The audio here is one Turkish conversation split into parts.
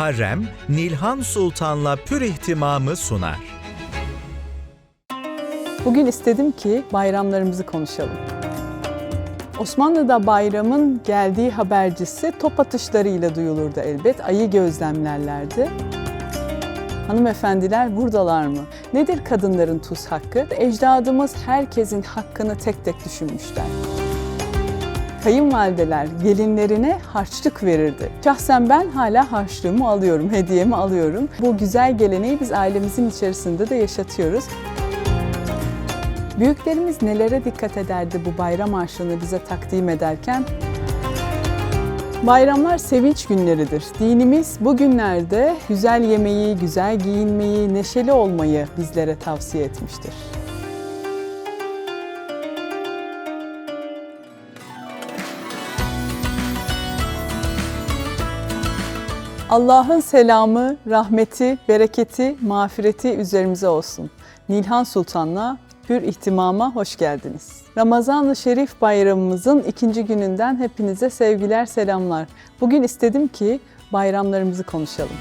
Harrem, Nilhan Sultan'la pür ihtimamı sunar. Bugün istedim ki bayramlarımızı konuşalım. Osmanlı'da bayramın geldiği habercisi top atışlarıyla duyulurdu elbet. Ayı gözlemlerlerdi. Hanımefendiler buradalar mı? Nedir kadınların tuz hakkı? Ecdadımız herkesin hakkını tek tek düşünmüşler. Kayınvalideler gelinlerine harçlık verirdi. Şahsen ben hala harçlığımı alıyorum, hediyemi alıyorum. Bu güzel geleneği biz ailemizin içerisinde de yaşatıyoruz. Büyüklerimiz nelere dikkat ederdi bu bayram harçlığını bize takdim ederken? Bayramlar sevinç günleridir. Dinimiz bu günlerde güzel yemeği, güzel giyinmeyi, neşeli olmayı bizlere tavsiye etmiştir. Allah'ın selamı, rahmeti, bereketi, mağfireti üzerimize olsun. Nilhan Sultan'la Hür İhtimam'a hoş geldiniz. Ramazan-ı Şerif bayramımızın ikinci gününden hepinize sevgiler, selamlar. Bugün istedim ki bayramlarımızı konuşalım.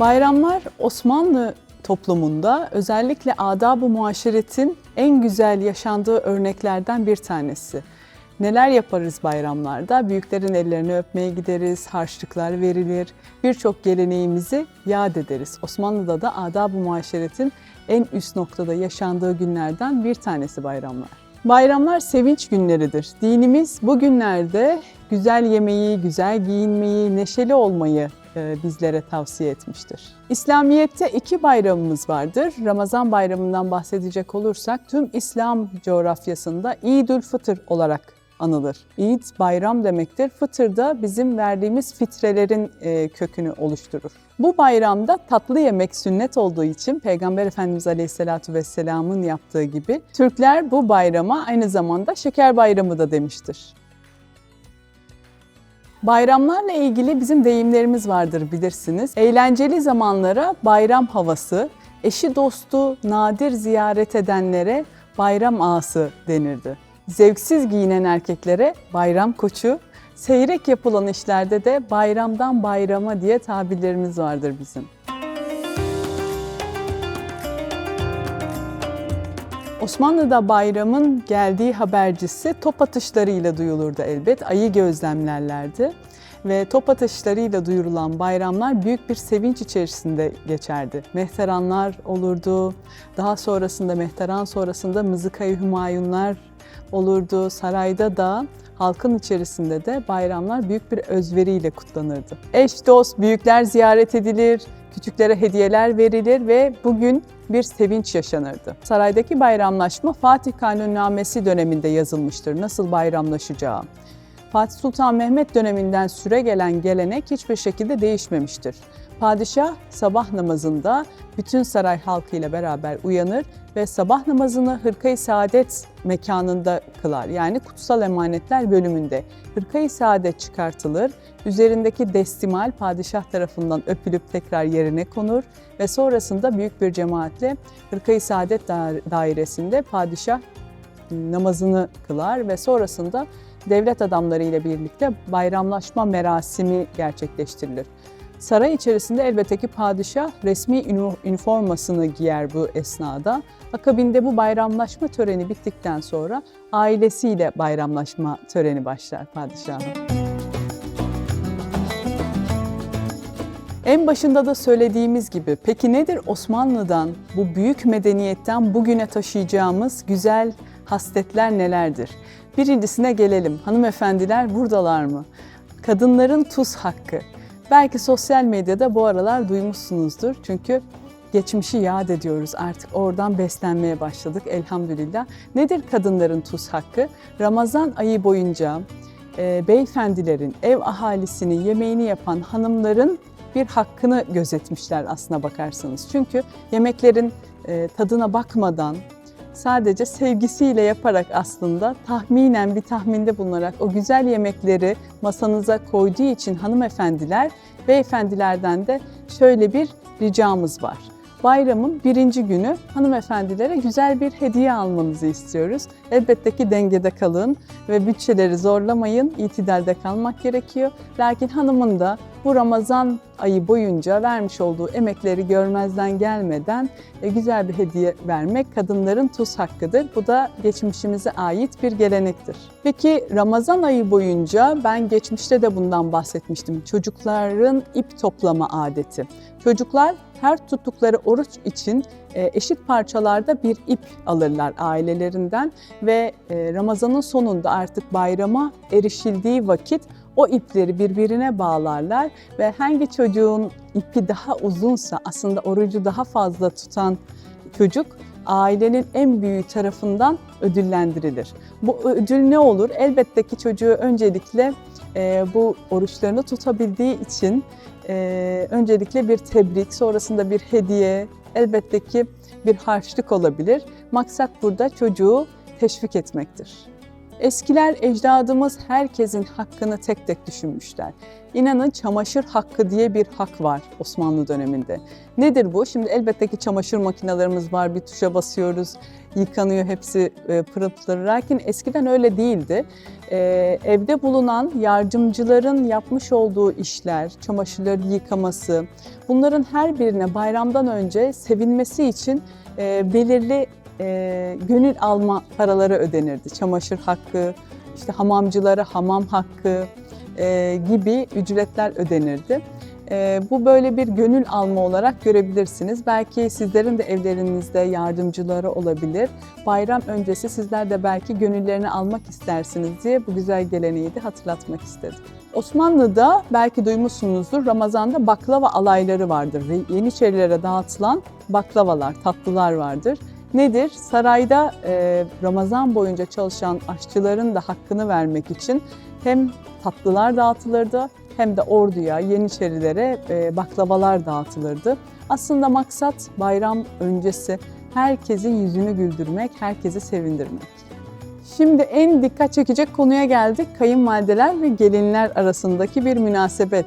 Bayramlar Osmanlı toplumunda özellikle adab-ı muaşeretin en güzel yaşandığı örneklerden bir tanesi. Neler yaparız bayramlarda? Büyüklerin ellerini öpmeye gideriz, harçlıklar verilir, birçok geleneğimizi yad ederiz. Osmanlı'da da adab-ı muaşeretin en üst noktada yaşandığı günlerden bir tanesi bayramlar. Bayramlar sevinç günleridir. Dinimiz bu günlerde güzel yemeği, güzel giyinmeyi, neşeli olmayı e, bizlere tavsiye etmiştir. İslamiyet'te iki bayramımız vardır. Ramazan bayramından bahsedecek olursak tüm İslam coğrafyasında İdül Fıtır olarak anılır. İd bayram demektir. Fıtır da bizim verdiğimiz fitrelerin e, kökünü oluşturur. Bu bayramda tatlı yemek sünnet olduğu için Peygamber Efendimiz Aleyhisselatü Vesselam'ın yaptığı gibi Türkler bu bayrama aynı zamanda şeker bayramı da demiştir. Bayramlarla ilgili bizim deyimlerimiz vardır bilirsiniz. Eğlenceli zamanlara bayram havası, eşi dostu nadir ziyaret edenlere bayram ağası denirdi. Zevksiz giyinen erkeklere bayram koçu, seyrek yapılan işlerde de bayramdan bayrama diye tabirlerimiz vardır bizim. Osmanlı'da bayramın geldiği habercisi top atışlarıyla duyulurdu elbet. Ayı gözlemlerlerdi ve top atışlarıyla duyurulan bayramlar büyük bir sevinç içerisinde geçerdi. Mehteranlar olurdu. Daha sonrasında mehteran sonrasında mızıkayı hümayunlar olurdu. Sarayda da halkın içerisinde de bayramlar büyük bir özveriyle kutlanırdı. Eş, dost, büyükler ziyaret edilir, küçüklere hediyeler verilir ve bugün bir sevinç yaşanırdı. Saraydaki bayramlaşma Fatih Kanunnamesi döneminde yazılmıştır. Nasıl bayramlaşacağı. Fatih Sultan Mehmet döneminden süre gelen gelenek hiçbir şekilde değişmemiştir. Padişah sabah namazında bütün saray halkıyla beraber uyanır ve sabah namazını Hırkayı Saadet mekanında kılar. Yani kutsal emanetler bölümünde. Hırkayı Saadet çıkartılır, üzerindeki destimal padişah tarafından öpülüp tekrar yerine konur ve sonrasında büyük bir cemaatle Hırkayı Saadet dairesinde padişah namazını kılar ve sonrasında devlet adamları ile birlikte bayramlaşma merasimi gerçekleştirilir. Saray içerisinde elbette ki padişah resmi üniformasını giyer bu esnada. Akabinde bu bayramlaşma töreni bittikten sonra ailesiyle bayramlaşma töreni başlar padişahın. En başında da söylediğimiz gibi peki nedir Osmanlı'dan, bu büyük medeniyetten bugüne taşıyacağımız güzel hasletler nelerdir? Birincisine gelelim. Hanımefendiler buradalar mı? Kadınların tuz hakkı. Belki sosyal medyada bu aralar duymuşsunuzdur. Çünkü geçmişi yad ediyoruz. Artık oradan beslenmeye başladık elhamdülillah. Nedir kadınların tuz hakkı? Ramazan ayı boyunca e, beyefendilerin, ev ahalisinin yemeğini yapan hanımların bir hakkını gözetmişler aslına bakarsanız. Çünkü yemeklerin e, tadına bakmadan, sadece sevgisiyle yaparak aslında tahminen bir tahminde bulunarak o güzel yemekleri masanıza koyduğu için hanımefendiler, beyefendilerden de şöyle bir ricamız var. bayramın birinci günü hanımefendilere güzel bir hediye almanızı istiyoruz. Elbette ki dengede kalın ve bütçeleri zorlamayın, itidalde kalmak gerekiyor. Lakin hanımın da bu Ramazan ayı boyunca vermiş olduğu emekleri görmezden gelmeden e, güzel bir hediye vermek kadınların tuz hakkıdır. Bu da geçmişimize ait bir gelenektir. Peki Ramazan ayı boyunca ben geçmişte de bundan bahsetmiştim. Çocukların ip toplama adeti. Çocuklar her tuttukları oruç için e, eşit parçalarda bir ip alırlar ailelerinden ve e, Ramazanın sonunda artık bayrama erişildiği vakit o ipleri birbirine bağlarlar ve hangi çocuğun ipi daha uzunsa aslında orucu daha fazla tutan çocuk ailenin en büyüğü tarafından ödüllendirilir. Bu ödül ne olur? Elbette ki çocuğu öncelikle e, bu oruçlarını tutabildiği için e, öncelikle bir tebrik, sonrasında bir hediye, elbette ki bir harçlık olabilir. Maksat burada çocuğu teşvik etmektir. Eskiler ecdadımız herkesin hakkını tek tek düşünmüşler. İnanın çamaşır hakkı diye bir hak var Osmanlı döneminde. Nedir bu? Şimdi elbette ki çamaşır makinelerimiz var, bir tuşa basıyoruz, yıkanıyor hepsi e, pırıl pırıl. Lakin eskiden öyle değildi. E, evde bulunan yardımcıların yapmış olduğu işler, çamaşırları yıkaması, bunların her birine bayramdan önce sevinmesi için e, belirli e, gönül alma paraları ödenirdi. Çamaşır hakkı, işte hamamcılara hamam hakkı e, gibi ücretler ödenirdi. E, bu böyle bir gönül alma olarak görebilirsiniz. Belki sizlerin de evlerinizde yardımcıları olabilir. Bayram öncesi sizler de belki gönüllerini almak istersiniz diye bu güzel geleneği de hatırlatmak istedim. Osmanlı'da belki duymuşsunuzdur Ramazan'da baklava alayları vardır. Yeniçerilere dağıtılan baklavalar, tatlılar vardır. Nedir? Sarayda e, Ramazan boyunca çalışan aşçıların da hakkını vermek için hem tatlılar dağıtılırdı hem de orduya, yeniçerilere e, baklavalar dağıtılırdı. Aslında maksat bayram öncesi herkesin yüzünü güldürmek, herkesi sevindirmek. Şimdi en dikkat çekecek konuya geldik. Kayınvalideler ve gelinler arasındaki bir münasebet.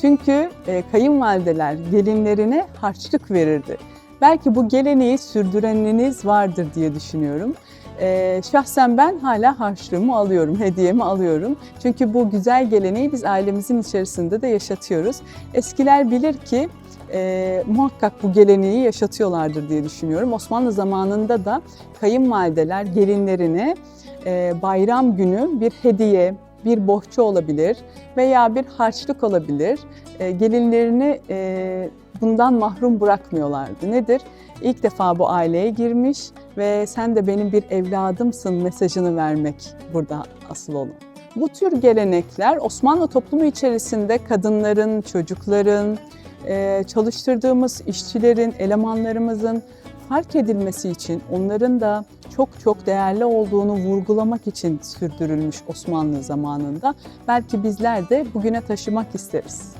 Çünkü e, kayınvalideler gelinlerine harçlık verirdi. Belki bu geleneği sürdüreniniz vardır diye düşünüyorum. Ee, şahsen ben hala harçlığımı alıyorum, hediyemi alıyorum. Çünkü bu güzel geleneği biz ailemizin içerisinde de yaşatıyoruz. Eskiler bilir ki e, muhakkak bu geleneği yaşatıyorlardır diye düşünüyorum. Osmanlı zamanında da kayınvalideler gelinlerine e, bayram günü bir hediye, bir bohça olabilir veya bir harçlık olabilir. E, gelinlerini e, bundan mahrum bırakmıyorlardı. Nedir? İlk defa bu aileye girmiş ve sen de benim bir evladımsın mesajını vermek burada asıl olan. Bu tür gelenekler Osmanlı toplumu içerisinde kadınların, çocukların, e, çalıştırdığımız işçilerin, elemanlarımızın fark edilmesi için, onların da çok çok değerli olduğunu vurgulamak için sürdürülmüş Osmanlı zamanında. Belki bizler de bugüne taşımak isteriz.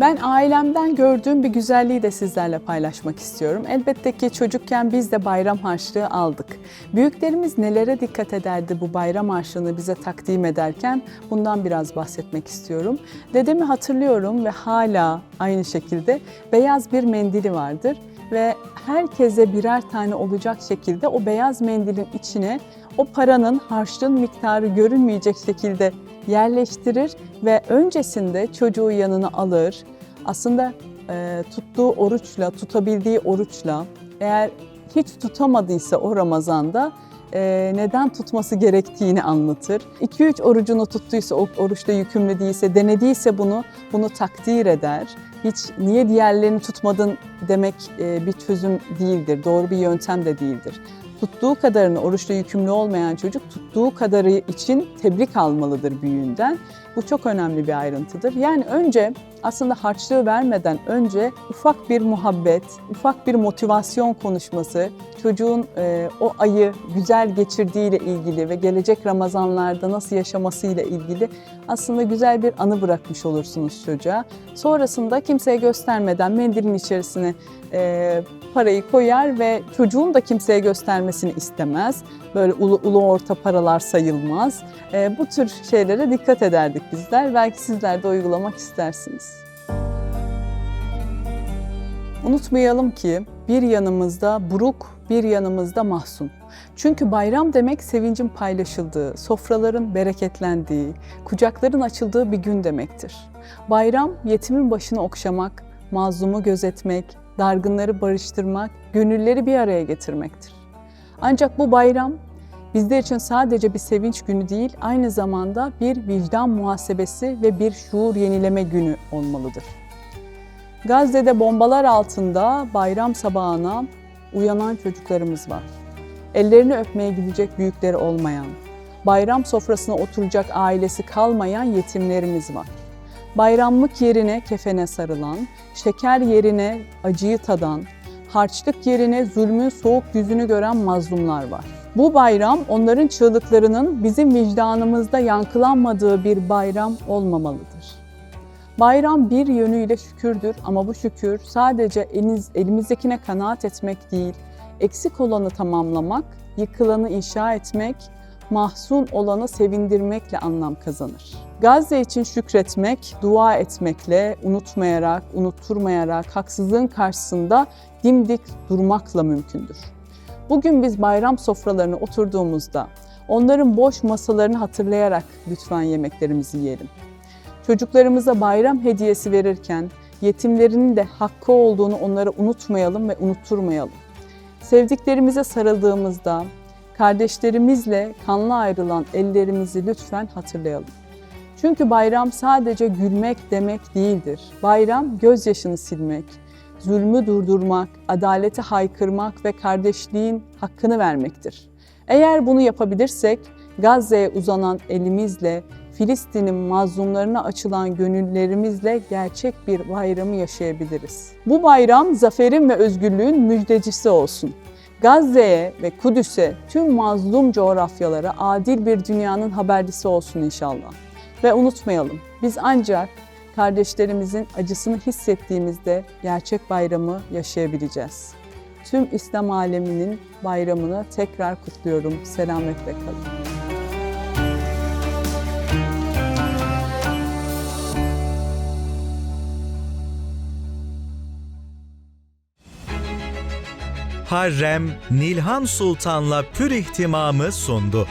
Ben ailemden gördüğüm bir güzelliği de sizlerle paylaşmak istiyorum. Elbette ki çocukken biz de bayram harçlığı aldık. Büyüklerimiz nelere dikkat ederdi bu bayram harçlığını bize takdim ederken bundan biraz bahsetmek istiyorum. Dedemi hatırlıyorum ve hala aynı şekilde beyaz bir mendili vardır ve herkese birer tane olacak şekilde o beyaz mendilin içine o paranın harçlığın miktarı görünmeyecek şekilde yerleştirir ve öncesinde çocuğu yanına alır. Aslında e, tuttuğu oruçla, tutabildiği oruçla eğer hiç tutamadıysa o Ramazan'da e, neden tutması gerektiğini anlatır. 2-3 orucunu tuttuysa, o oruçta yükümlü değilse, denediyse bunu, bunu takdir eder. Hiç niye diğerlerini tutmadın demek e, bir çözüm değildir, doğru bir yöntem de değildir tuttuğu kadarını oruçla yükümlü olmayan çocuk tuttuğu kadarı için tebrik almalıdır büyüğünden. Bu çok önemli bir ayrıntıdır. Yani önce aslında harçlığı vermeden önce ufak bir muhabbet, ufak bir motivasyon konuşması, çocuğun e, o ayı güzel geçirdiğiyle ilgili ve gelecek Ramazanlarda nasıl yaşamasıyla ilgili aslında güzel bir anı bırakmış olursunuz çocuğa. Sonrasında kimseye göstermeden mendilin içerisine e, parayı koyar ve çocuğun da kimseye göstermesini istemez. Böyle ulu, ulu orta paralar sayılmaz. E, bu tür şeylere dikkat ederdik bizler. Belki sizler de uygulamak istersiniz. Unutmayalım ki bir yanımızda buruk, bir yanımızda mahzun. Çünkü bayram demek sevincin paylaşıldığı, sofraların bereketlendiği, kucakların açıldığı bir gün demektir. Bayram yetimin başını okşamak, mazlumu gözetmek, dargınları barıştırmak, gönülleri bir araya getirmektir. Ancak bu bayram bizler için sadece bir sevinç günü değil, aynı zamanda bir vicdan muhasebesi ve bir şuur yenileme günü olmalıdır. Gazze'de bombalar altında bayram sabahına uyanan çocuklarımız var. Ellerini öpmeye gidecek büyükleri olmayan, bayram sofrasına oturacak ailesi kalmayan yetimlerimiz var. Bayramlık yerine kefene sarılan, şeker yerine acıyı tadan, harçlık yerine zulmün soğuk yüzünü gören mazlumlar var. Bu bayram onların çığlıklarının bizim vicdanımızda yankılanmadığı bir bayram olmamalıdır. Bayram bir yönüyle şükürdür ama bu şükür sadece eliniz, elimizdekine kanaat etmek değil, eksik olanı tamamlamak, yıkılanı inşa etmek, mahzun olanı sevindirmekle anlam kazanır. Gazze için şükretmek, dua etmekle, unutmayarak, unutturmayarak, haksızlığın karşısında dimdik durmakla mümkündür. Bugün biz bayram sofralarına oturduğumuzda onların boş masalarını hatırlayarak lütfen yemeklerimizi yiyelim. Çocuklarımıza bayram hediyesi verirken yetimlerinin de hakkı olduğunu onlara unutmayalım ve unutturmayalım. Sevdiklerimize sarıldığımızda kardeşlerimizle kanlı ayrılan ellerimizi lütfen hatırlayalım. Çünkü bayram sadece gülmek demek değildir. Bayram gözyaşını silmek, zulmü durdurmak, adaleti haykırmak ve kardeşliğin hakkını vermektir. Eğer bunu yapabilirsek Gazze'ye uzanan elimizle, Filistin'in mazlumlarına açılan gönüllerimizle gerçek bir bayramı yaşayabiliriz. Bu bayram zaferin ve özgürlüğün müjdecisi olsun. Gazze'ye ve Kudüs'e tüm mazlum coğrafyalara adil bir dünyanın habercisi olsun inşallah. Ve unutmayalım, biz ancak kardeşlerimizin acısını hissettiğimizde gerçek bayramı yaşayabileceğiz. Tüm İslam aleminin bayramını tekrar kutluyorum. Selametle kalın. Harrem Nilhan Sultan'la pür ihtimamı sundu.